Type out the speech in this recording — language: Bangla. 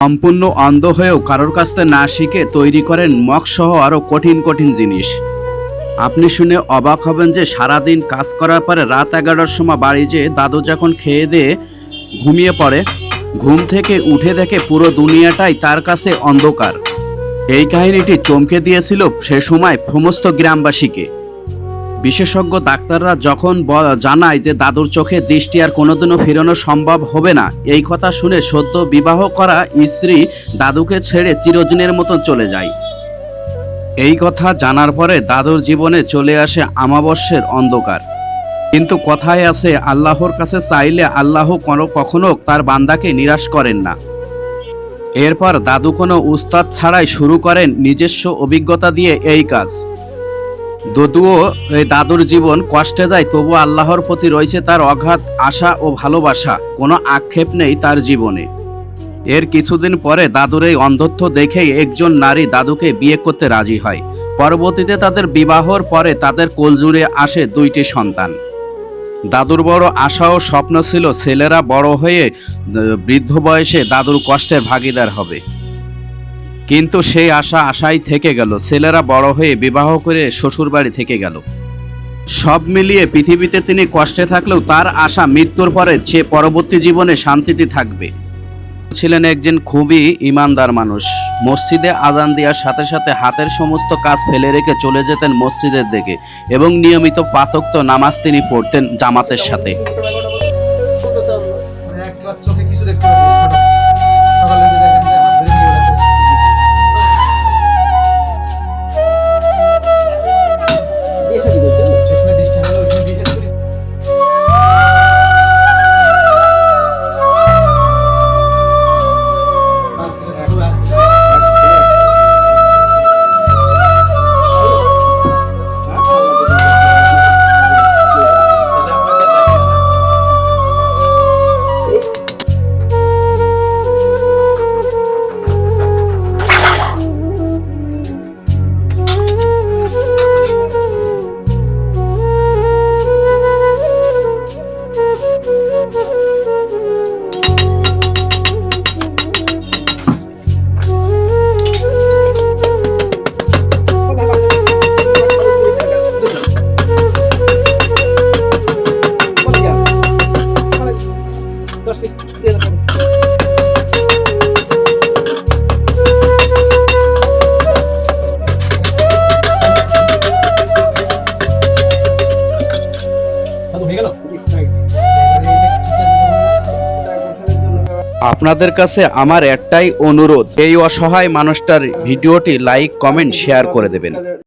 সম্পূর্ণ অন্ধ হয়েও কারোর কাছ থেকে না শিখে তৈরি করেন মগসহ আরও কঠিন কঠিন জিনিস। আপনি শুনে অবাক হবেন যে সারাদিন কাজ করার পরে রাত এগারোটার সময় বাড়ি যেয়ে দাদু যখন খেয়ে দিয়ে ঘুমিয়ে পড়ে, ঘুম থেকে উঠে দেখে পুরো দুনিয়াটাই তার কাছে অন্ধকার। এই কাহিনীটি চমকে দিয়েছিল সে সময় সমস্ত গ্রামবাসীকে। বিশেষজ্ঞ ডাক্তাররা যখন জানায় যে দাদুর চোখে দৃষ্টি আর কোনোদিনও ফেরানো সম্ভব হবে না, এই কথা শুনে সদ্য বিবাহ করা স্ত্রী দাদুকে ছেড়ে চিরদিনের মতো চলে যায়। এই কথা জানার পরে দাদুর জীবনে চলে আসে আমাবস্যের অন্ধকার। কিন্তু কথায় আছে, আল্লাহর কাছে চাইলে আল্লাহ কোনো কখনো তার বান্দাকে নিরাশ করেন না। এরপর দাদু কোনো উস্তাদ ছাড়াই শুরু করেন নিজস্ব অভিজ্ঞতা দিয়ে এই কাজ। যদিও এই দাদুর জীবন কষ্টে যায় তবু আল্লাহর প্রতি রয়েছে তার অগাধ আশা ও ভালোবাসা। কোনো আক্ষেপ নেই তার জীবনে। এর কিছুদিন পরে দাদুর এই অন্ধত্ব দেখেই একজন নারী দাদুকে বিয়ে করতে রাজি হয়। পরবর্তীতে তাদের বিবাহর পরে তাদের কোলজুড়ে আসে দুইটি সন্তান। দাদুর বড় আশা ও স্বপ্ন ছিল ছেলেরা বড় হয়ে বৃদ্ধ বয়সে দাদুর কষ্টের ভাগিদার হবে। কিন্তু সেই আশা আশাই থেকে গেল। ছেলেরা বড় হয়ে বিবাহ করে শ্বশুরবাড়ি থেকে গেল। সব মিলিয়ে পৃথিবীতে তিনি কষ্টে থাকলেও তার আশা মৃত্যুর পরে সে পরবর্তী জীবনে শান্তিতে থাকবে। ছিলেন একজন খুবই ইমানদার মানুষ। মসজিদে আজান দেওয়ার সাথে সাথে হাতের সমস্ত কাজ ফেলে রেখে চলে যেতেন মসজিদের দিকে এবং নিয়মিত পাঁচক্ত নামাজ তিনি পড়তেন জামাতের সাথে। আপনাদের কাছে আমার একটাই অনুরোধ এই অসহায় মানুষটার ভিডিওটি লাইক কমেন্ট শেয়ার করে দেবেন।